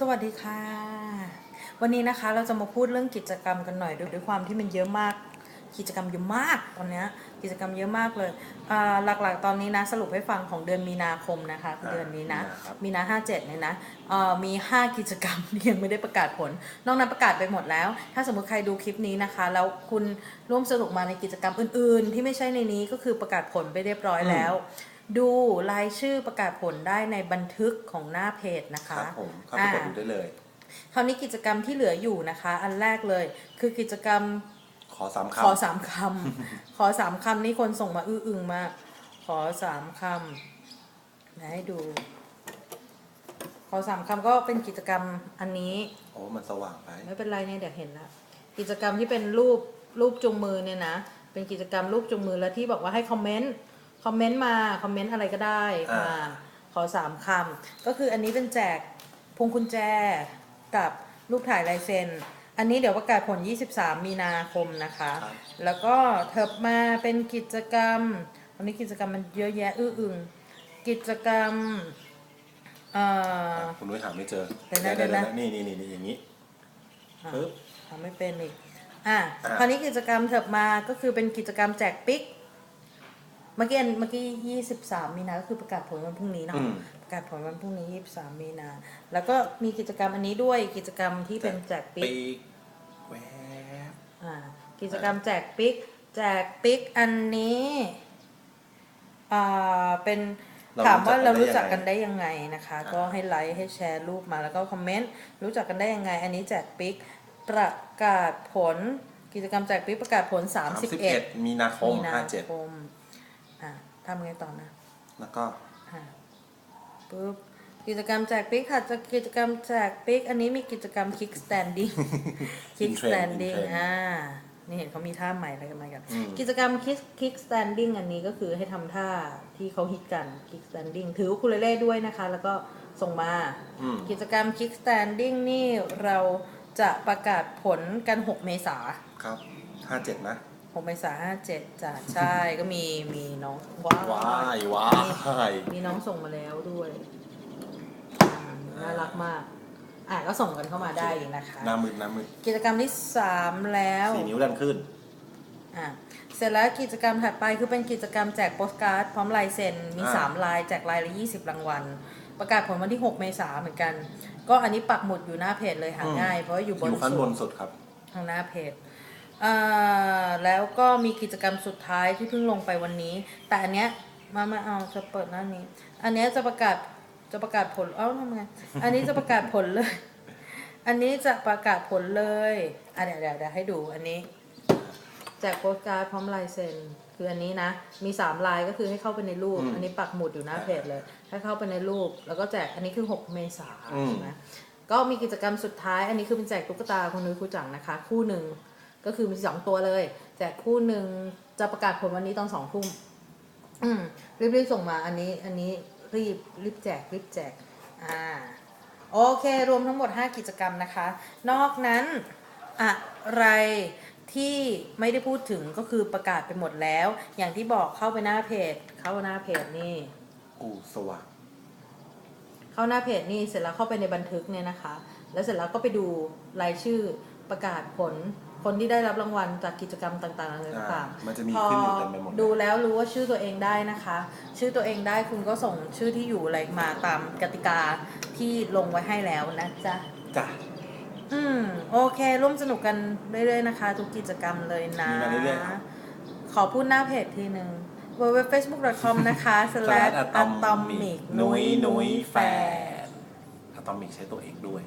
สวัสดีค่ะ วันนี้นะคะเราจะมาพูดเรื่องกิจกรรมกันหน่อยด้วยด้วยความที่มันเยอะมาก กิจกรรมเยอะมากตอนเนี้ยกิจกรรมเยอะมากเลยอ่าหลักๆ ตอนนี้นะสรุปให้ฟังของเดือนมีนาคมนะคะคือเดือนนี้นะ มีนาครับมีนาห้าเจ็ดเนี่ยนะเอ่อมี 5 กิจกรรมที่ยังไม่ได้ประกาศผล นอกนั้นประกาศไปหมดแล้ว ถ้าสมมติใครดูคลิปนี้นะคะ แล้วคุณร่วมสนุกมาในกิจกรรมอื่น ๆ ที่ไม่ใช่ในนี้ก็คือประกาศผลไปเรียบร้อยแล้ว ดูรายชื่อประกาศผลได้ในบันทึกของหน้าเพจนะคะ ครับผมเข้าไปกดดูได้เลย คราวนี้กิจกรรมที่เหลืออยู่นะคะ อันแรกเลย คือกิจกรรมขอสามขอคำสามคำ ขอสามคำนี่คนส่งมาอื้ออึงมาก ขอสามคำไหนให้ดู ขอสามคำก็เป็นกิจกรรมอันนี้ โอ้มันสว่างไป ไม่เป็นไรเนี่ยเดี๋ยวเห็นละกิจกรรมที่เป็นรูปรูปจุงมือเนี่ยนะ เป็นกิจกรรมรูปจุงมือแล้วที่บอกว่าให้คอมเมนต์ คอมเมนต์มาคอมเมนต์อะไรก็ได้อ่าม มาขอสามคำก็คืออันนี้เป็นแจกพวงกุญแจกับรูปถ่ายลายเซ็น อันนี้เดี๋ยวประกาศผล 23 มีนาคมนะคะ ครับ แล้วก็เถิบมาเป็นกิจกรรม วันนี้กิจกรรมมันเยอะแยะอื้ออึงกิจกรรมเอ่อ คุณนุ้ยหาไม่เจอเดี๋ยวนะเดี๋ยวนะ นี่นี่นี่นี่อย่างนี้อะปึ๊บ ทำไม่เป็นอีก อะอะ คราวนี้กิจกรรมเถิบมาก็คือเป็นกิจกรรมแจกปิ๊ก เมื่อกี้อันเมื่อกี้ยี่สิบสามมีนา ก็คือประกาศผลวันพรุ่งนี้เนาะ อืม ประกาศผลวันพรุ่งนี้ยี่สิบสามมีนา แล้วก็มีกิจกรรมอันนี้ด้วยกิจกรรมที่เป็นแจกปิ๊ก ปีกแวบ อ่ากิจกรรมแจกปิ๊ก แจกปิ๊กอันนี้อ่าเป็นถามว่าเรารู้จักกันได้ยังไงนะคะก็ให้ไลค์ให้แชร์รูปมาแล้วก็คอมเมนต์รู้จักกันได้ยังไง อันนี้แจกปิ๊กประกาศผล กิจกรรมแจกปิ๊กประกาศผลสามสิบ31เอ็ดมีนาคมมีนาห้าเจ็ดคม อะทำไงต่อนะ แล้วก็อะปุ๊บกิจกรรมแจกปิ๊กค่ะจะกิจกรรมแจกปิ๊กอันนี้มีกิจกรรม kick standing kick In trend, in standing trend อ่านี่เห็นเขามีท่าใหม่อะไรกันมากันอืมกิจกรรม kick kick standing อันนี้ก็คือให้ทำท่าที่เขาฮิตกัน kick standing ถืออุคูเลเล่ด้วยนะคะ แล้วก็ส่งมาอืมกิจกรรม kick standing นี่เราจะประกาศผลกัน 6 เมษาครับห้าเจ็ดนะ 6เมษาห้าเจ็ดจ้ะใช่ก็มีมีน้องว้าวว้ายว้ายมีน้องส่งมาแล้วด้วยอ่าน่ารักมาก อะก็ส่งกันเข้ามาได้อยู่นะคะหน้ามืดหน้ามืดกิจกรรมที่3แล้วสี่นิ้วดันขึ้นอะเสร็จแล้วกิจกรรมถัดไปคือเป็นกิจกรรมแจกโปสการ์ดพร้อมลายเซ็นมีอ่า3ลายแจกลายละ20รางวัลประกาศผลวันที่ 6 เมษาเหมือนกัน ก็อันนี้ปักหมุดอยู่หน้าเพจเลยหาง่าย เพราะว่าอยู่บนอยู่ขั้นสุบดนสุดครับทางหน้าเพจ อ่าแล้วก็มีกิจกรรมสุดท้ายที่เพิ่งลงไปวันนี้ แต่อันเนี้ยมามาเอาจะเปิดหน้านี้ อันเนี้ยจะประกาศจะประกาศผลเอ้าทำไงอันนี้จะประกาศผลเลย อันนี้จะประกาศผลเลยอะเดี๋ยวเดี๋ยวเดี๋ยวให้ดูอันนี้แจกโปสการ์ดพร้อมลายเซ็นคืออันนี้นะ มีสามลายก็คือให้เข้าไปในรูปอืมอันนี้ปักหมุดอยู่หน้าเพจเลยให้เข้าไปในรูป แล้วก็แจกอันนี้คือ 6 เมษาอืมใช่ไหมก็มีกิจกรรมสุดท้าย อันนี้คือเป็นแจกตุ๊กตาคุณนุ้ยคู่จังนะคะ คู่หนึ่ง ก็คือมีสองตัวเลย แจกคู่หนึ่งจะประกาศผลวันนี้ตอนสองทุ่มอืมรีบๆส่งมาอันนี้อันนี้รีบรีบแจกรีบแจกอ่าโอเค รวมทั้งหมด 5 กิจกรรมนะคะ นอกนั้นอะไรที่ไม่ได้พูดถึงก็คือประกาศไปหมดแล้ว อย่างที่บอกเข้าไปหน้าเพจ เข้าหน้าเพจนี่อู้สว่างเข้าหน้าเพจนี่เสร็จแล้วเข้าไปในบันทึกเนี่ยนะคะ แล้วเสร็จแล้วก็ไปดูรายชื่อ ประกาศผลคนที่ได้รับรางวัลจากกิจกรรมต่างๆอะไรต่างอ่ามันจะมีพอขึ้นอยู่เต็มไปหมดดูแล้วรู้ว่าชื่อตัวเองได้นะคะ ชื่อตัวเองได้คุณก็ส่งชื่อที่อยู่อะไรมาตามกติกาที่ลงไว้ให้แล้วนะจ๊ะจ้ะอืมโอเค ร่วมสนุกกันเรื่อยๆนะคะ ทุกกิจกรรมเลยนะมีมาเรื่อยๆครับ ขอพูดหน้าเพจทีหนึ่ง www.facebook.com นะคะส slash อะตอ atomic นุ้ยนุ้ยแฟแฟนอะตอมิกใช้ตัวเองด้วย